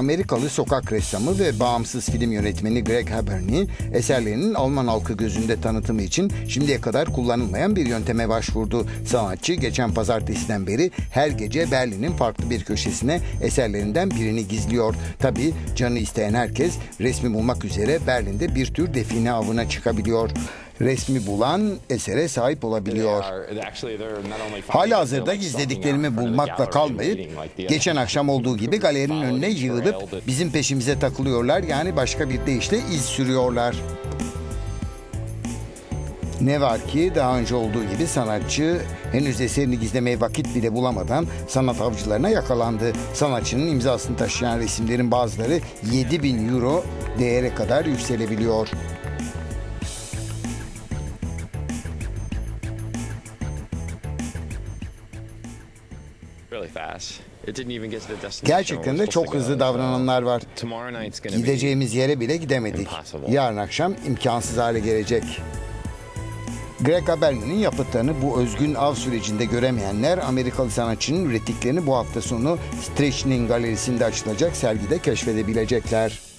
Amerikalı sokak ressamı ve bağımsız film yönetmeni Greg Haberny eserlerinin Alman halkı gözünde tanıtımı için şimdiye kadar kullanılmayan bir yönteme başvurdu. Sanatçı geçen pazartesiden beri her gece Berlin'in farklı bir köşesine eserlerinden birini gizliyor. Tabi canı isteyen herkes resmi bulmak üzere Berlin'de bir tür define avına çıkabiliyor. Resmi bulan esere sahip olabiliyor. Hala hazırda gizlediklerimi bulmakla kalmayıp geçen akşam olduğu gibi galerinin önüne yığılıp bizim peşimize takılıyorlar yani başka bir deyişle iz sürüyorlar. Ne var ki daha önce olduğu gibi sanatçı henüz eserini gizlemeye vakit bile bulamadan sanat avcılarına yakalandı. Sanatçının imzasını taşıyan resimlerin bazıları 7000 euro değere kadar yükselebiliyor. Gerçekten de çok hızlı davrananlar var. Gideceğimiz yere bile gidemedik. Yarın akşam imkansız hale gelecek. Greg Haberni'nin yapıtlarını bu özgün av sürecinde göremeyenler Amerikalı sanatçının ürettiklerini bu hafta sonu Strechnin Galerisi'nde açılacak sergide keşfedebilecekler.